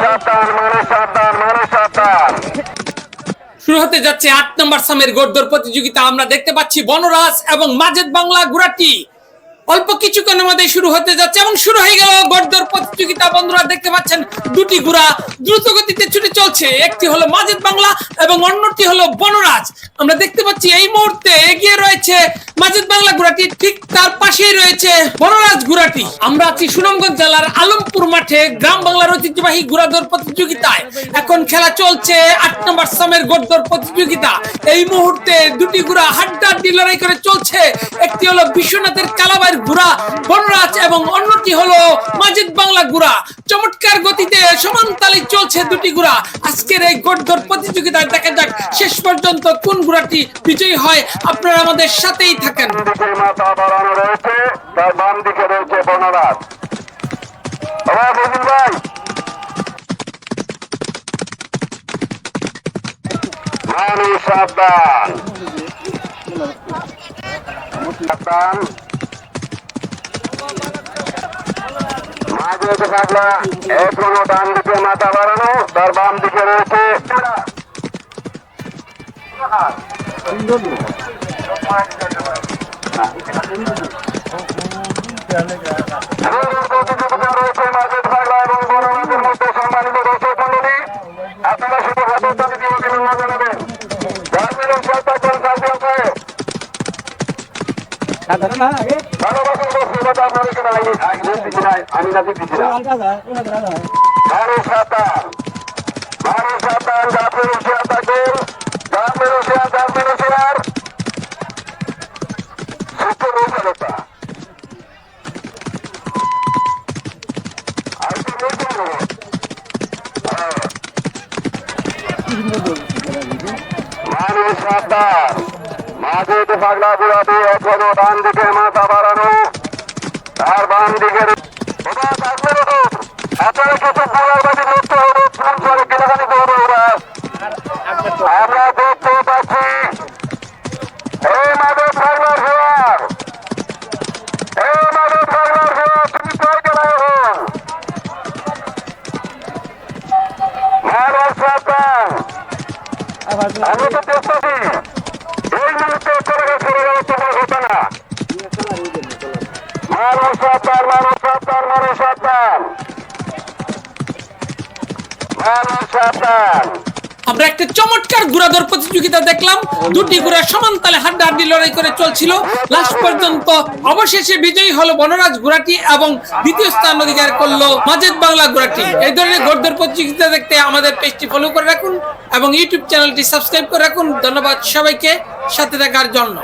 মানুষ সাবধান শুরু হতে যাচ্ছে আট নম্বর সামের গোড়দৌড় প্রতিযোগিতা। আমরা দেখতে পাচ্ছি বনরাজ এবং মাজেদ বাংলা গুড়াটি। অল্প কিছুক্ষণের মধ্যে শুরু হতে যাচ্ছে এবং শুরু হয়ে গেল গোড়দৌড় প্রতিযোগিতা। বন্ধুরা, দেখতে পাচ্ছেন দুটি গুড়া দ্রুত গতিতে ছুটে চলছে। একটি হলো মাজেদ বাংলা এবং অন্যটি হলো বনরাজ। আমরা দেখতে পাচ্ছি এই মুহূর্তে এগিয়ে রয়েছে মাজেদ বাংলা গুড়াটি ঠিক তার পাশেই রয়েছে বনরাজ গুড়াটি আমরা আছি সুনামগঞ্জ জেলার আলমপুর মাঠে গ্রাম বাংলার ঐতিহ্যবাহী গুড়াদৌড় প্রতিযোগিতায়। এখন খেলা চলছে আট নম্বর সামের গোড়দৌড় প্রতিযোগিতা। এই মুহূর্তে দুটি গুড়া হাড্ডাহাড্ডি লড়াই করে চলছে। একটি হলো বিশ্বনাথের কালাবাইর গুড়া বনরাজ, এবং অন্যটি হলো মাজিদ বাংলা গুড়া চমৎকার গতিতে সমান তালে চলছে দুটি গুড়া আজকের এই গোড়দৌড় প্রতিযোগিতায় দেখা যাক শেষ পর্যন্ত কোন গুড়াটি বিজয়ী হয়। আপনারা আমাদের সাথেই থাকেন। মাথা বাড়ানো রয়েছে, তার বাম দিকে রয়েছে বনরাজ। আবার বুঝুন ভাই। মানুষ সাবধান। সাবধান। মাঝে তো থাকলা এখনও ডান দিকে মাথা বাড়ানো, তার বাম দিকে রয়েছে আমি না দিচ্ছি না মানুষ সাবধান মাঝে পাগলা বুড়াতে এখনও ডান দিকে মাথা বাড়ানো তার আমি তো দেখতেছি এই মুহূর্তে চলে গেছে তোমার হতো না মানুষ সাবধান মানুষ সাবধান মানুষ সাবধান মানুষ সাবধান আমরা একটা চমৎকার ঘোড়াদৌড় প্রতিযোগিতা দেখলাম। দুটি ঘোড়া সমান তালে হাড্ডাহাড্ডি লড়াই করে চলছিল। লাস্ট পর্যন্ত অবশেষে বিজয়ী হলো বনরাজ ঘোড়াটি এবং দ্বিতীয় স্থান অধিকার করল মাজেদ বাংলা ঘোড়াটি। এই ধরনের ঘোড়দৌড় প্রতিযোগিতা দেখতে আমাদের পেজটি ফলো করে রাখুন এবং ইউটিউব চ্যানেলটি সাবস্ক্রাইব করে রাখুন। ধন্যবাদ সবাইকে। সাথে থাকার জন্য।